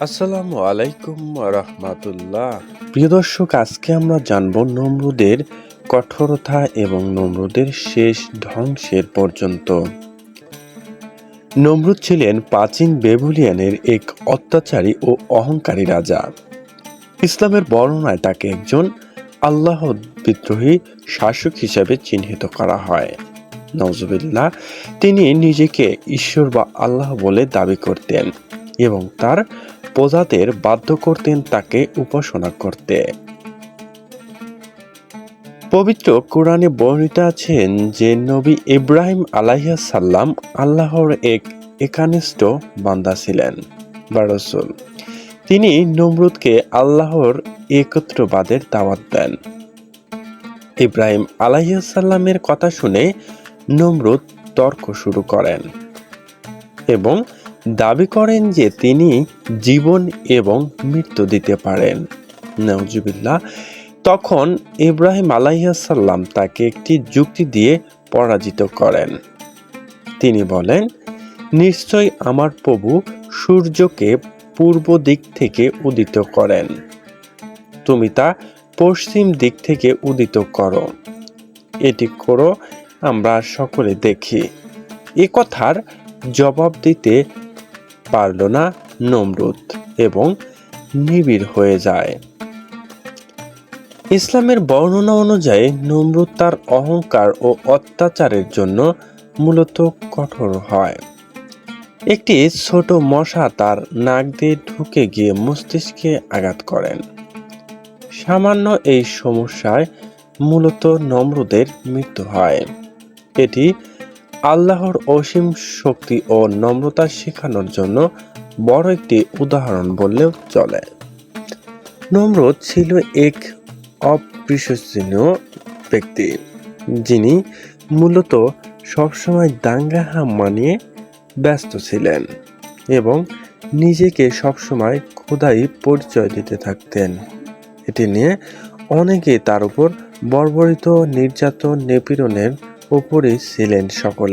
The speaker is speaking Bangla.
আসসালামু আলাইকুম রহমাতুল্লাহ। প্রিয় দর্শক, আজকে আমরা জানব নমরুদের কঠোরতা এবং নমরুদের শেষ ধ্বংসের পর্যন্ত। নমরুদ ছিলেন প্রাচীন বেবুলিয়ানের এক অত্যাচারী ও অহংকারী রাজা। ইসলামের বর্ণনায় তাকে একজন আল্লাহ বিদ্রোহী শাসক হিসেবে চিহ্নিত করা হয়। নজরুল্লাহ তিনি নিজেকে ঈশ্বর বা আল্লাহ বলে দাবি করতেন এবং তার প্রজাদের বাধ্য করতেন তাকে উপাসনা করতে। পবিত্র কোরআনে বর্ণিত আছেন যে নবী ইব্রাহিম আলাইহা সাল্লাম আল্লাহর এক একানিষ্ঠ বান্দা ছিলেন বা রসুল। তিনি নমরুদকে আল্লাহর একত্রবাদের দাওয়াত দেন। ইব্রাহিম আলাইসাল্লামের কথা শুনে নমরুদ তর্ক শুরু করেন এবং দাবি করেন যে তিনি জীবন এবং মৃত্যু দিতে পারেন। নজুবিল্লাহ তখন ইব্রাহিম আলাইসাল্লাম তাকে একটি যুক্তি দিয়ে পরাজিত করেন। তিনি বলেন, নিশ্চয় আমার প্রভু সূর্যকে পূর্ব দিক থেকে উদিত করেন। তুমি তা পশ্চিম দিক থেকে উদিত করো। এটি করো, আমরা সকলে দেখি। এ কথার জবাব দিতে পারল না নমরুদ এবং নিবিড় হয়ে যায়। ইসলামের বর্ণনা অনুযায়ী নমরুদ তার অহংকার ও অত্যাচারের জন্য মূলত কঠোর হয়। একটি ছোট মশা তার নাক দিয়ে ঢুকে গিয়ে মস্তিষ্কে আঘাত করেন। সামান্য এই সমস্যায় মূলত নমরুদের মৃত্যু হয়। এটি আল্লাহর অসীম শক্তি ও নম্রতা শেখানোর জন্য বড় একটি উদাহরণ বললেও চলে। নমরুদ ছিল এক অবিশ্বসনীয় ব্যক্তি, যিনি মূলত সবসময় দাঙ্গা হাম্মা নিয়ে ব্যস্ত ছিলেন এবং নিজেকে সবসময় খোদাই পরিচয় দিতে থাকতেন। এটি নিয়ে অনেকে তার উপর বর্বরিত নির্যাতন, নিপীড়নের উপরই ছিলেন সকলে।